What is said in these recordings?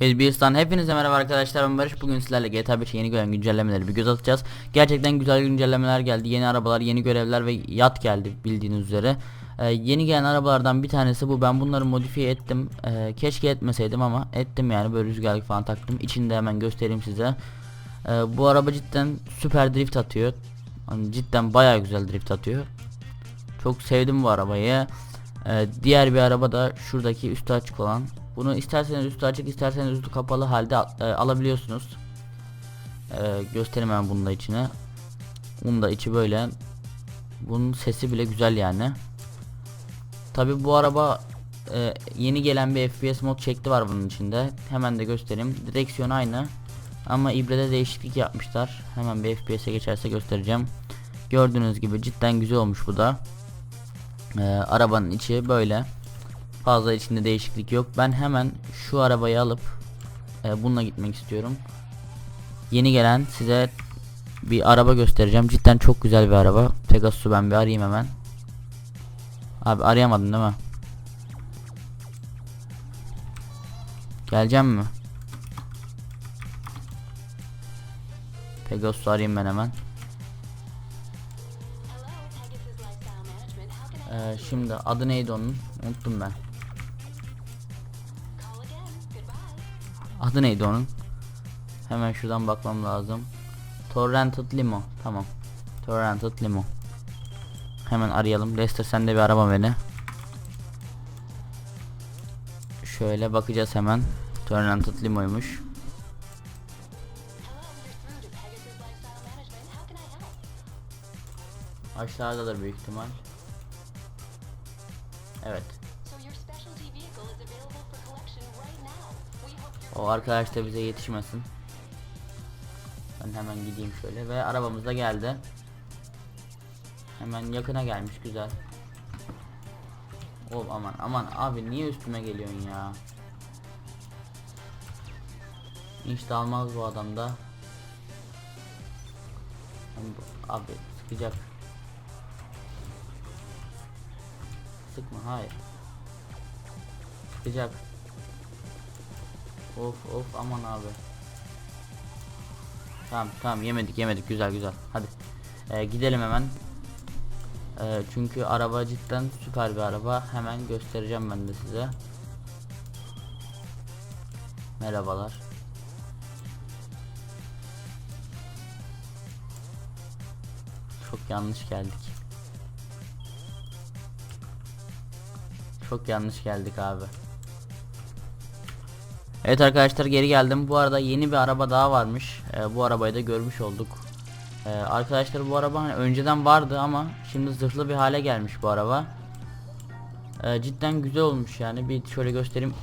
Elbistan hepinize merhaba arkadaşlar ben Barış. Bugün sizlerle GTA 5 yeni gelen güncellemeleri bir göz atacağız. Gerçekten güzel güncellemeler geldi yeni arabalar yeni görevler ve yat geldi bildiğiniz üzere. Ee, Yeni gelen arabalardan bir tanesi bu ben bunları modifiye ettim. Ee, Keşke etmeseydim ama ettim yani böyle rüzgarlık falan taktım. İçinde hemen göstereyim size Ee, Bu araba cidden süper drift atıyor hani Cidden baya güzel drift atıyor Çok sevdim bu arabayı ee, Diğer bir araba da şuradaki üstü açık olan bunu isterseniz üstü açık isterseniz üstü kapalı halde al- e, alabiliyorsunuz. E, göstereyim ben bunu da içine. Bunun da içi böyle. Bunun sesi bile güzel yani. Tabi bu araba e, yeni gelen bir FPS mod şekli var bunun içinde. Hemen de göstereyim. Direksiyon aynı. Ama ibrede değişiklik yapmışlar. Hemen bir FPS'e geçerse göstereceğim. Gördüğünüz gibi cidden güzel olmuş bu da. E, arabanın içi böyle. Fazla içinde değişiklik yok. Ben hemen şu arabayı alıp e, bununla gitmek istiyorum. Yeni gelen size bir araba göstereceğim. Cidden çok güzel bir araba. Pegasus'u ben bir arayayım hemen. Abi arayamadın değil mi? Geleceğim mi? Pegasus'u arayayım ben hemen. Ee, şimdi adı neydi onun? Unuttum ben. Adı neydi onun? Hemen şuradan bakmam lazım. Torrented Limo. Tamam. Torrented Limo. Hemen arayalım. Lester sen de bir araba beni. Şöyle bakacağız hemen. Torrented Limo'ymuş. Aşağıdadır büyük ihtimal. Evet. O arkadaş da bize yetişmesin. Ben hemen gideyim şöyle ve arabamız da geldi. Hemen yakına gelmiş güzel. Oh aman aman abi niye üstüme geliyorsun ya? Hiç de almaz bu adam da. Hem bu- Abi sıkacak. Sıkma hayır. Sıkacak. Of of aman abi. Tamam tamam yemedik yemedik güzel güzel. Hadi Ee, gidelim hemen. Ee, çünkü araba cidden süper bir araba. Hemen göstereceğim ben de size. Merhabalar. Çok yanlış geldik. Çok yanlış geldik abi. Evet arkadaşlar geri geldim. Bu arada yeni bir araba daha varmış. Ee, bu arabayı da görmüş olduk. Ee, arkadaşlar bu araba hani önceden vardı ama şimdi zırhlı bir hale gelmiş bu araba. Ee, cidden güzel olmuş yani. Bir şöyle göstereyim.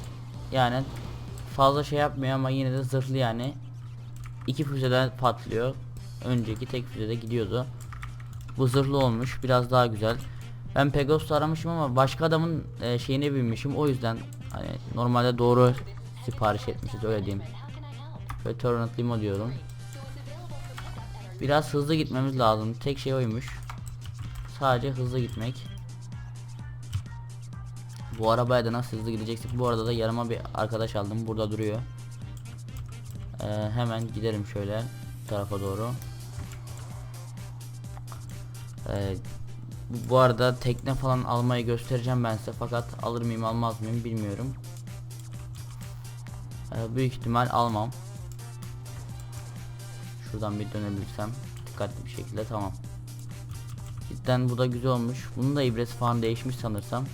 Yani fazla şey yapmıyor ama yine de zırhlı yani. İki füzeden patlıyor. Önceki tek füzede gidiyordu. Bu zırhlı olmuş. Biraz daha güzel. Ben Pegasus'u aramışım ama başka adamın e, şeyine binmişim. O yüzden hani normalde doğru sipariş etmişiz öyle diyeyim. Ve Torrent Limo diyorum. Biraz hızlı gitmemiz lazım. Tek şey oymuş. Sadece hızlı gitmek. Bu arabaya da nasıl hızlı gideceksek bu arada da yanıma bir arkadaş aldım. Burada duruyor. Ee, hemen gidelim şöyle tarafa doğru. Ee, bu- arada tekne falan almayı göstereceğim ben size fakat alır mıyım almaz mıyım bilmiyorum. Ee, büyük ihtimal almam. Şuradan bir dönebilirsem dikkatli bir şekilde tamam. Cidden bu da güzel olmuş. Bunun da ibresi falan değişmiş sanırsam.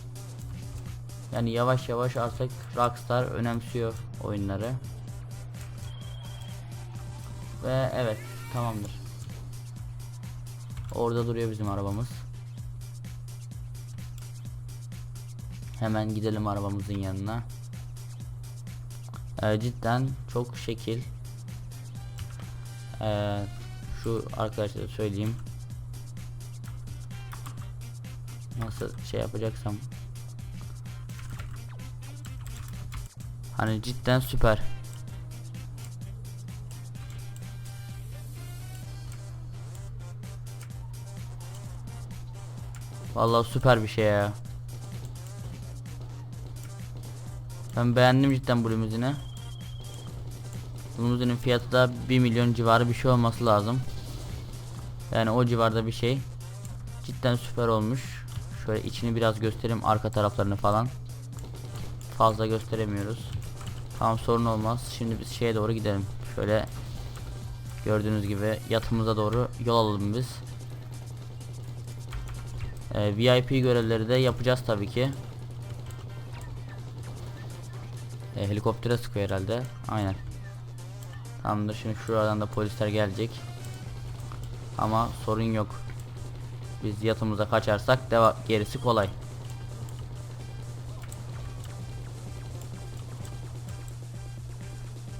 Yani yavaş yavaş artık Rockstar önemsiyor oyunları. Ve evet tamamdır. Orada duruyor bizim arabamız. Hemen gidelim arabamızın yanına. Ee, cidden çok şekil. Ee, şu arkadaşlara söyleyeyim. Nasıl şey yapacaksam. Hani cidden süper. Vallahi süper bir şey ya. Ben beğendim cidden bu limuzini. Limuzinin fiyatı da 1 milyon civarı bir şey olması lazım. Yani o civarda bir şey. Cidden süper olmuş. Şöyle içini biraz göstereyim arka taraflarını falan. Fazla gösteremiyoruz. Tamam sorun olmaz. Şimdi biz şeye doğru gidelim. Şöyle gördüğünüz gibi yatımıza doğru yol alalım biz. Ee, VIP görevleri de yapacağız tabii ki. Ee, helikoptere sıkıyor herhalde. Aynen. Tamamdır şimdi şuradan da polisler gelecek. Ama sorun yok. Biz yatımıza kaçarsak deva gerisi kolay.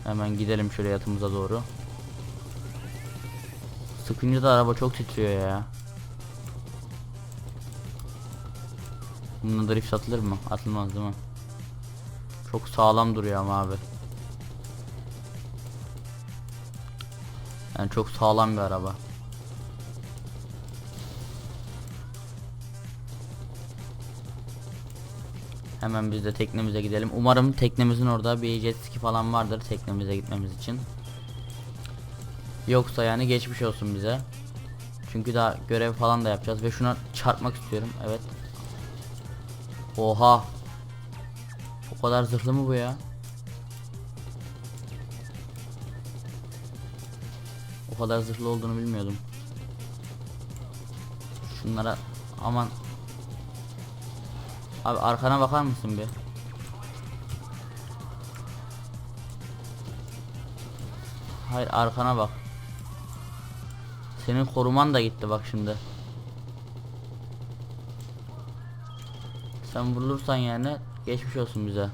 Hemen gidelim şöyle yatımıza doğru. Sıkınca da araba çok titriyor ya. Bununla drift atılır mı? Atılmaz değil mi? Çok sağlam duruyor ama abi. Yani çok sağlam bir araba. Hemen biz de teknemize gidelim. Umarım teknemizin orada bir jet ski falan vardır teknemize gitmemiz için. Yoksa yani geçmiş olsun bize. Çünkü daha görev falan da yapacağız ve şuna çarpmak istiyorum. Evet. Oha. O kadar zırhlı mı bu ya? O kadar zırhlı olduğunu bilmiyordum. Şunlara aman Abi arkana bakar mısın bir? Hayır arkana bak. Senin koruman da gitti bak şimdi. Sen vurulursan yani geçmiş olsun bize.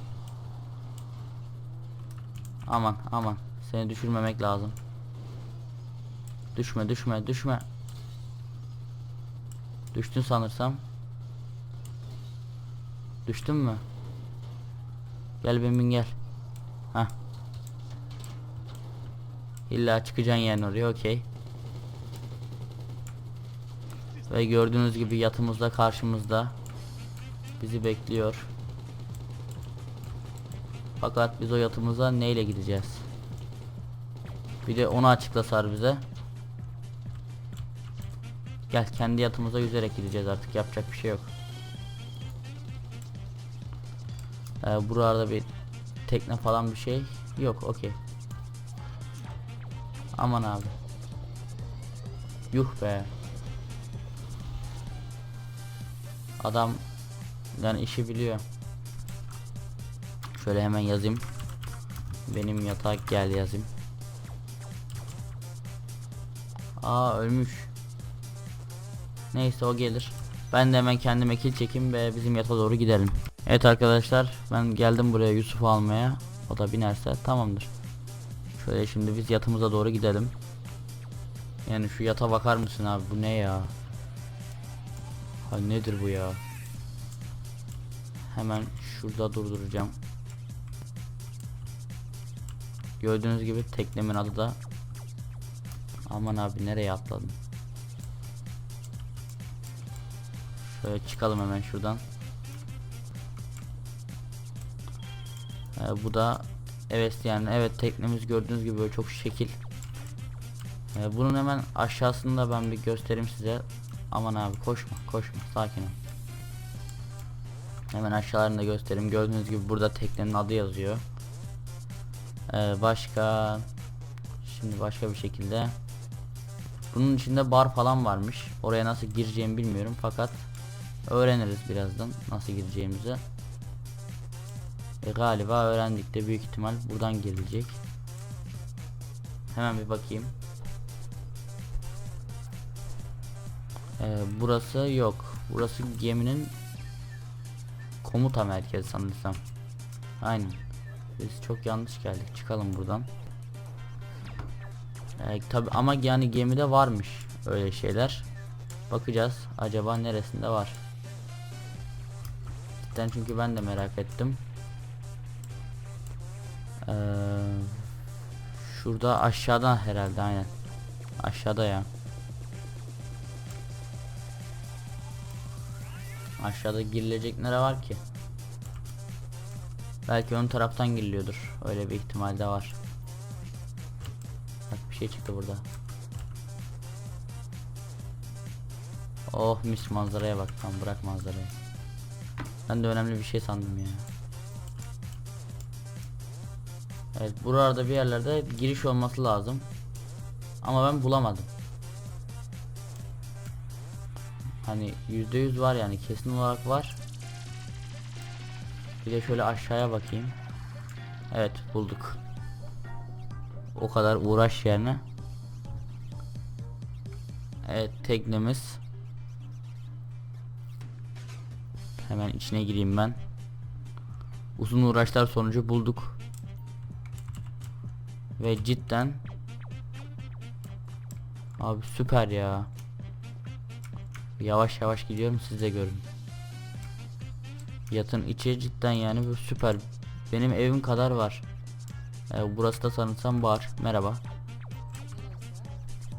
Aman aman seni düşürmemek lazım. Düşme düşme düşme. Düştün sanırsam. Düştün mü? Gel Bemin gel. Hah. İlla çıkacaksın yani oraya okey. Ve gördüğünüz gibi yatımızda karşımızda bizi bekliyor. Fakat biz o yatımıza neyle gideceğiz? Bir de onu açıklasar bize. Gel kendi yatımıza yüzerek gideceğiz artık yapacak bir şey yok. Ee, burada bir tekne falan bir şey yok okey. Aman abi. Yuh be. Adam yani işi biliyor. Şöyle hemen yazayım. Benim yatak gel yazayım. Aa ölmüş. Neyse o gelir. Ben de hemen kendime kill çekeyim ve bizim yata doğru gidelim. Evet arkadaşlar ben geldim buraya Yusuf'u almaya. O da binerse tamamdır. Şöyle şimdi biz yatımıza doğru gidelim. Yani şu yata bakar mısın abi bu ne ya? Ha nedir bu ya? Hemen şurada durduracağım. Gördüğünüz gibi teknemin adı da Aman abi nereye atladım? Şöyle çıkalım hemen şuradan. Ee, bu da evet yani evet teknemiz gördüğünüz gibi böyle çok şekil. Ee, bunun hemen aşağısında ben bir göstereyim size. Aman abi koşma koşma sakin ol. Hemen aşağılarını da göstereyim. Gördüğünüz gibi burada teknenin adı yazıyor. Ee, başka şimdi başka bir şekilde bunun içinde bar falan varmış. Oraya nasıl gireceğimi bilmiyorum fakat öğreniriz birazdan nasıl gireceğimizi. E, galiba öğrendik de büyük ihtimal buradan girilecek. Hemen bir bakayım. Ee, burası yok. Burası geminin komuta merkezi sanırsam. Aynen. Biz çok yanlış geldik. Çıkalım buradan. Ee, tabi ama yani gemide varmış öyle şeyler. Bakacağız acaba neresinde var. Cidden çünkü ben de merak ettim. Ee, şurada aşağıda herhalde aynen. Aşağıda ya. Aşağıda girilecek nere var ki? Belki ön taraftan giriliyordur. Öyle bir ihtimal de var. Bak bir şey çıktı burada. Oh mis manzaraya bak tam bırak manzarayı. Ben de önemli bir şey sandım ya. Evet buralarda bir yerlerde giriş olması lazım. Ama ben bulamadım. Hani yüzde yüz var yani kesin olarak var. Bir de şöyle aşağıya bakayım. Evet bulduk. O kadar uğraş yerine. Evet teknemiz. Hemen içine gireyim ben. Uzun uğraşlar sonucu bulduk. Ve cidden Abi süper ya. Yavaş yavaş gidiyorum siz de görün. Yatın içi cidden yani bu süper. Benim evim kadar var. Ee, burası da sanırsam bar. Merhaba.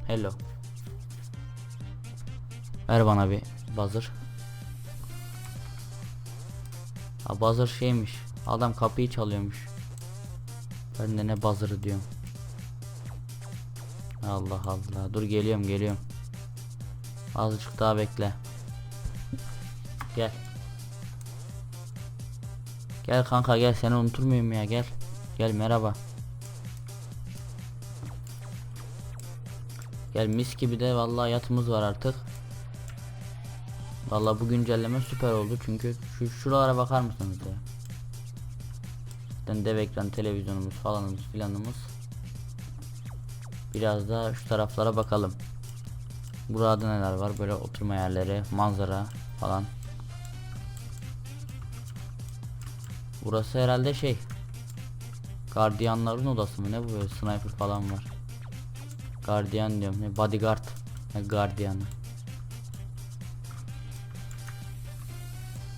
Hello. Ver bana bir buzzer. Ha buzzer şeymiş. Adam kapıyı çalıyormuş. Ben de ne buzzer'ı diyorum. Allah Allah. Dur geliyorum geliyorum. Azıcık daha bekle. Gel. Gel kanka gel seni unutur muyum ya gel. Gel merhaba. Gel mis gibi de vallahi yatımız var artık. Vallahi bu güncelleme süper oldu çünkü şu şuralara bakar mısınız ya? İşte dev ekran televizyonumuz falanımız filanımız. Biraz da şu taraflara bakalım. Burada neler var? Böyle oturma yerleri, manzara falan. Burası herhalde şey. Gardiyanların odası mı? Ne bu böyle sniper falan var. Gardiyan diyorum. Ne bodyguard. Ne gardiyanı.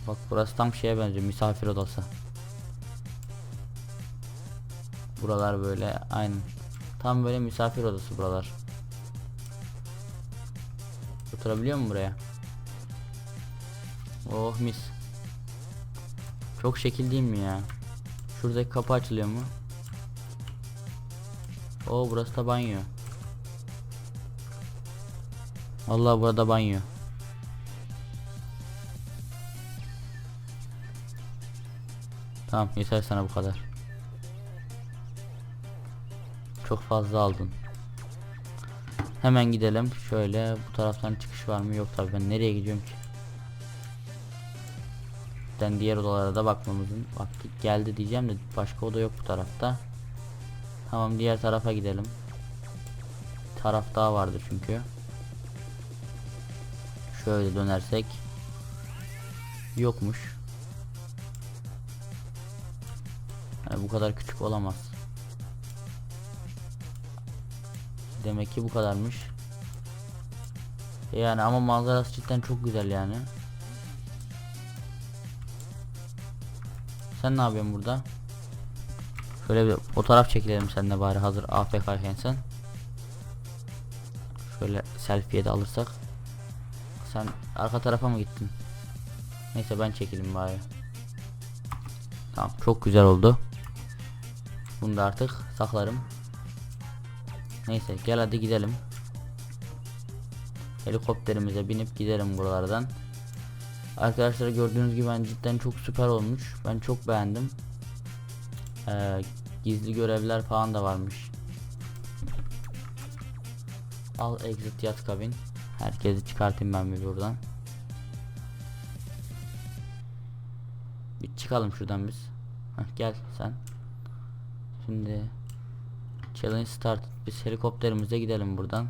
Bak burası tam şeye benziyor. Misafir odası. Buralar böyle aynı. Tam böyle misafir odası buralar. Oturabiliyor mu buraya? Oh mis. Çok şekil değil mi ya? Şuradaki kapı açılıyor mu? Oo burası da banyo. Vallahi burada banyo. Tamam yeter sana bu kadar. Çok fazla aldın. Hemen gidelim. Şöyle bu taraftan çıkış var mı? Yok tabii ben nereye gidiyorum ki? Ben diğer odalara da bakmamızın vakti geldi diyeceğim de başka oda yok bu tarafta. Tamam diğer tarafa gidelim. Taraf daha vardı çünkü. Şöyle dönersek yokmuş. Yani bu kadar küçük olamaz. Demek ki bu kadarmış. Yani ama manzarası cidden çok güzel yani. Sen ne yapıyorsun burada? Şöyle bir fotoğraf çekilelim seninle bari hazır AFK'ken sen. Şöyle selfie'ye de alırsak. Sen arka tarafa mı gittin? Neyse ben çekeyim bari. Tamam çok güzel oldu. Bunu da artık saklarım. Neyse gel hadi gidelim. Helikopterimize binip gidelim buralardan. Arkadaşlar gördüğünüz gibi ben cidden çok süper olmuş. Ben çok beğendim. Ee, gizli görevler falan da varmış. Al exit yat kabin. Herkesi çıkartayım ben bir buradan. Bir çıkalım şuradan biz. Heh, gel sen. Şimdi challenge start. Biz helikopterimize gidelim buradan.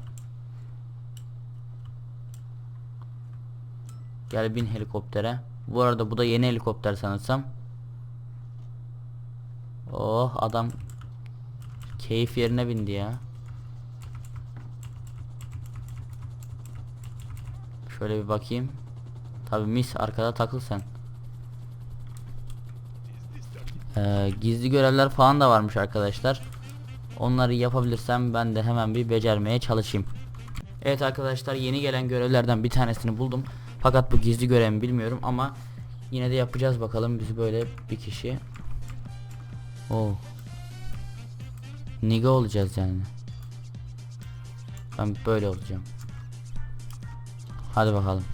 Gel bin helikoptere. Bu arada bu da yeni helikopter sanırsam. Oh adam keyif yerine bindi ya. Şöyle bir bakayım. Tabi mis arkada takıl sen. Ee, gizli görevler falan da varmış arkadaşlar. Onları yapabilirsem ben de hemen bir becermeye çalışayım. Evet arkadaşlar yeni gelen görevlerden bir tanesini buldum. Fakat bu gizli görev mi bilmiyorum ama yine de yapacağız bakalım biz böyle bir kişi. Oo. Niga olacağız yani. Ben böyle olacağım. Hadi bakalım.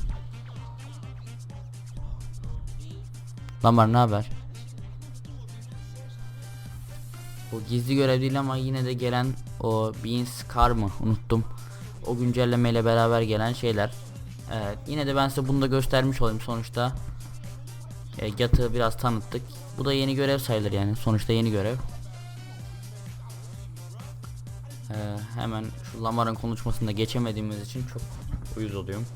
Lamar ne haber? O gizli görev değil ama yine de gelen o Beans Car mı unuttum. O güncellemeyle beraber gelen şeyler. Evet, yine de ben size bunu da göstermiş olayım sonuçta. E, Gat'ı biraz tanıttık. Bu da yeni görev sayılır yani. Sonuçta yeni görev. Ee, hemen şu Lamar'ın konuşmasında geçemediğimiz için çok uyuz oluyorum.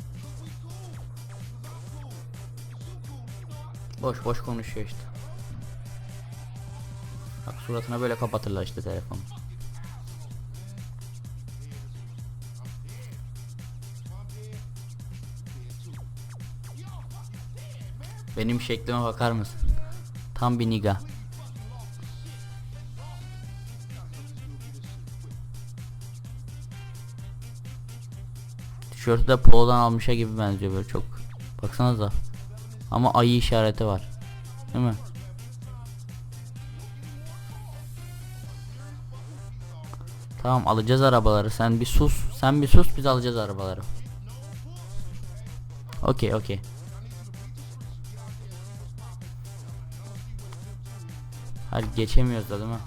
Boş boş konuşuyor işte. Bak suratına böyle kapatırlar işte telefonu. Benim şeklime bakar mısın? Tam bir niga. Tişörtü de polodan almışa gibi benziyor böyle çok. Baksanıza. Ama ayı işareti var. Değil mi? Tamam alacağız arabaları. Sen bir sus. Sen bir sus biz alacağız arabaları. Okey okey. Hadi geçemiyoruz da değil mi?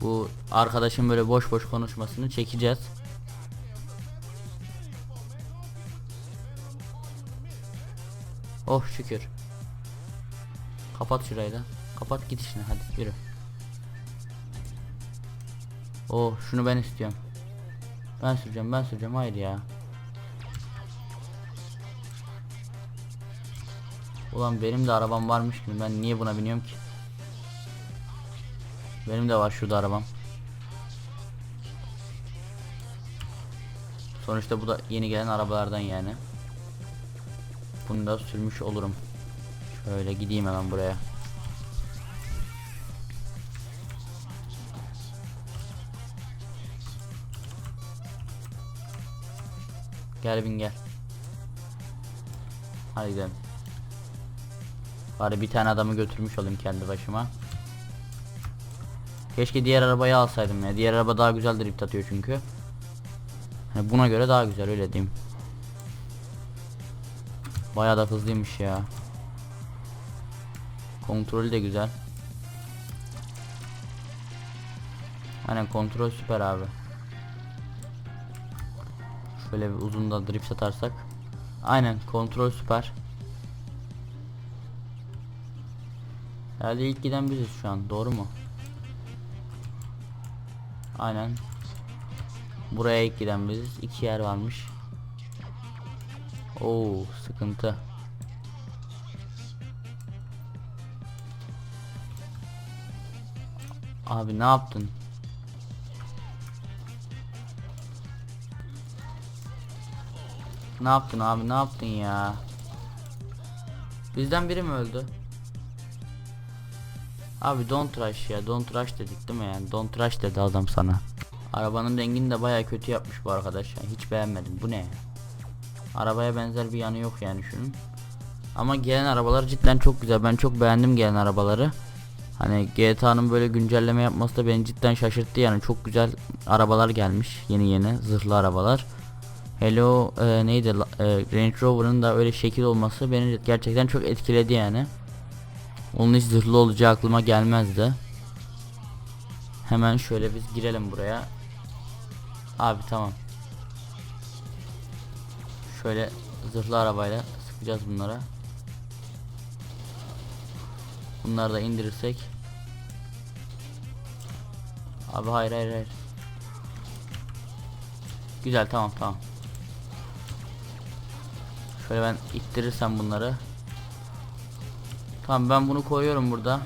Bu arkadaşın böyle boş boş konuşmasını çekeceğiz. Oh şükür. Kapat şurayı da. Kapat git işine hadi yürü. Oh şunu ben istiyorum. Ben süreceğim ben süreceğim hayır ya. Ulan benim de arabam varmış gibi ben niye buna biniyorum ki? Benim de var şurada arabam. Sonuçta bu da yeni gelen arabalardan yani. Bunu da sürmüş olurum. Şöyle gideyim hemen buraya. Gel bin gel. Hadi gidelim. Bari bir tane adamı götürmüş olayım kendi başıma. Keşke diğer arabayı alsaydım ya. Diğer araba daha güzel drift atıyor çünkü. Hani buna göre daha güzel öyle diyeyim. Bayağı da hızlıymış ya. Kontrolü de güzel. Aynen kontrol süper abi. Şöyle bir uzun da drift atarsak. Aynen kontrol süper. Herhalde ilk giden biziz şu an doğru mu? Aynen. Buraya ilk giden biziz. İki yer varmış. Oo sıkıntı. Abi ne yaptın? Ne yaptın abi ne yaptın ya? Bizden biri mi öldü? Abi don't rush ya don't rush dedik değil mi yani don't rush dedi adam sana. Arabanın rengini de baya kötü yapmış bu arkadaş yani hiç beğenmedim bu ne ya? Arabaya benzer bir yanı yok yani şunun. Ama gelen arabalar cidden çok güzel ben çok beğendim gelen arabaları. Hani GTA'nın böyle güncelleme yapması da beni cidden şaşırttı yani çok güzel arabalar gelmiş yeni yeni zırhlı arabalar. Hello e, neydi e, Range Rover'ın da öyle şekil olması beni gerçekten çok etkiledi yani. Onun hiç zırhlı olacağı aklıma gelmezdi. Hemen şöyle biz girelim buraya. Abi tamam. Şöyle zırhlı arabayla sıkacağız bunlara. Bunları da indirirsek. Abi hayır hayır hayır. Güzel tamam tamam. Şöyle ben ittirirsem bunları. Tamam ben bunu koyuyorum burada.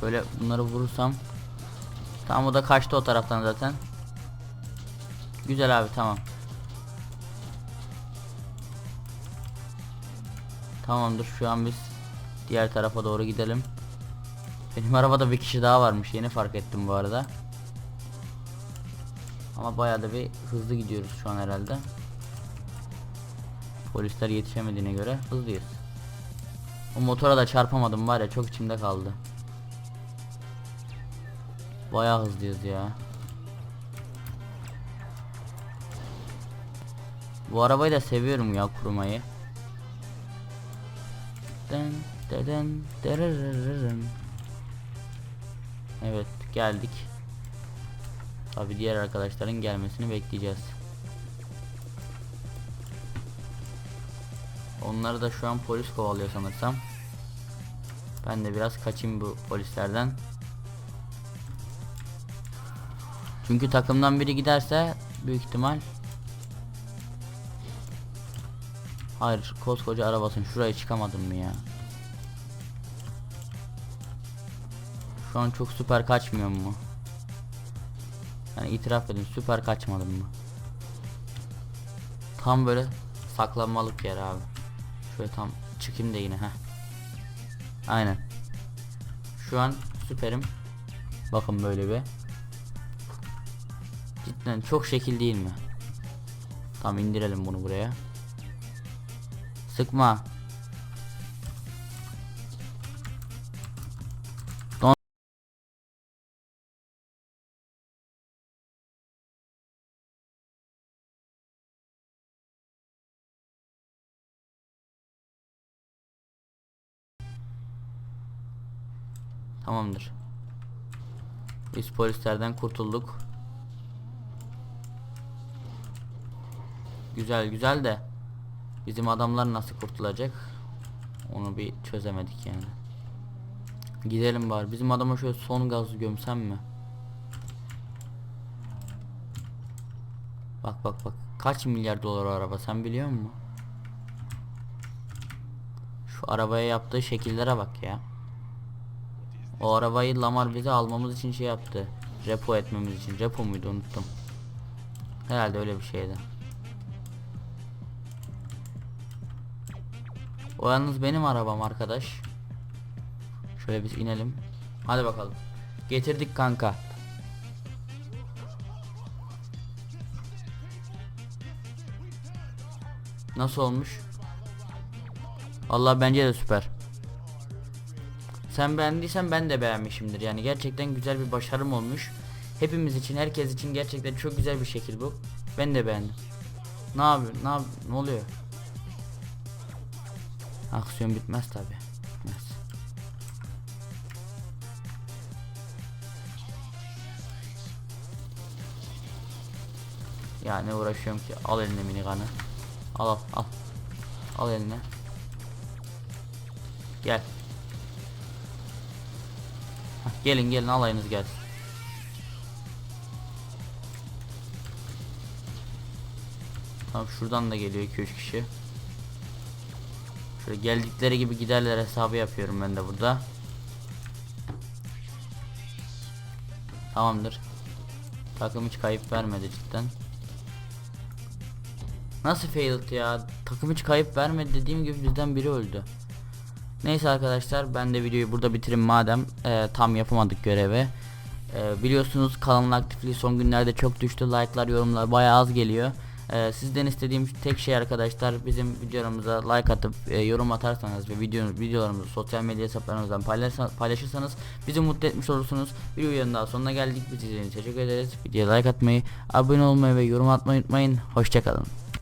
Şöyle bunları vurursam. Tamam o da kaçtı o taraftan zaten. Güzel abi tamam. Tamamdır şu an biz diğer tarafa doğru gidelim. Benim arabada bir kişi daha varmış yeni fark ettim bu arada. Ama bayağı da bir hızlı gidiyoruz şu an herhalde. Polisler yetişemediğine göre hızlıyız. O motora da çarpamadım var ya çok içimde kaldı. Bayağı hızlıyız ya. Bu arabayı da seviyorum ya dırırırırın. Evet geldik. Tabi diğer arkadaşların gelmesini bekleyeceğiz. Onları da şu an polis kovalıyor sanırsam. Ben de biraz kaçayım bu polislerden. Çünkü takımdan biri giderse büyük ihtimal Hayır koskoca arabasın. Şuraya çıkamadım mı ya? Şu an çok süper kaçmıyor mu? Yani itiraf edin süper kaçmadım mı? Tam böyle saklanmalık yer abi Şöyle tam çıkayım da yine ha. Aynen Şu an süperim Bakın böyle bir Cidden çok şekil değil mi? Tam indirelim bunu buraya. Sıkma. Tamamdır. Biz polislerden kurtulduk. Güzel güzel de bizim adamlar nasıl kurtulacak? Onu bir çözemedik yani. Gidelim bari. Bizim adama şöyle son gazı gömsem mi? Bak bak bak. Kaç milyar dolar o araba sen biliyor musun? Şu arabaya yaptığı şekillere bak ya. O arabayı Lamar bize almamız için şey yaptı. Repo etmemiz için. Repo muydu unuttum. Herhalde öyle bir şeydi. O yalnız benim arabam arkadaş. Şöyle biz inelim. Hadi bakalım. Getirdik kanka. Nasıl olmuş? Allah bence de süper. Sen beğendiysen ben de beğenmişimdir. Yani gerçekten güzel bir başarım olmuş. Hepimiz için, herkes için gerçekten çok güzel bir şekil bu. Ben de beğendim. Ne yapıyor? Ne yap ne oluyor? Aksiyon bitmez tabi. Bitmez. Ya ne uğraşıyorum ki? Al eline miniganı. Al al al. Al eline. Gel. Gelin gelin alayınız gelsin. Tamam şuradan da geliyor 2-3 kişi. Şöyle geldikleri gibi giderler hesabı yapıyorum ben de burada. Tamamdır. Takım hiç kayıp vermedi cidden. Nasıl failed ya? Takım hiç kayıp vermedi dediğim gibi bizden biri öldü. Neyse arkadaşlar ben de videoyu burada bitireyim madem e, tam yapamadık görevi. E, biliyorsunuz kanalın aktifliği son günlerde çok düştü. Like'lar yorumlar bayağı az geliyor. E, sizden istediğim tek şey arkadaşlar bizim videolarımıza like atıp e, yorum atarsanız ve video, videolarımızı sosyal medya hesaplarınızdan paylaşırsanız bizi mutlu etmiş olursunuz. Videonun daha sonuna geldik. Biz izlediğiniz için teşekkür ederiz. Videoya like atmayı, abone olmayı ve yorum atmayı unutmayın. Hoşçakalın.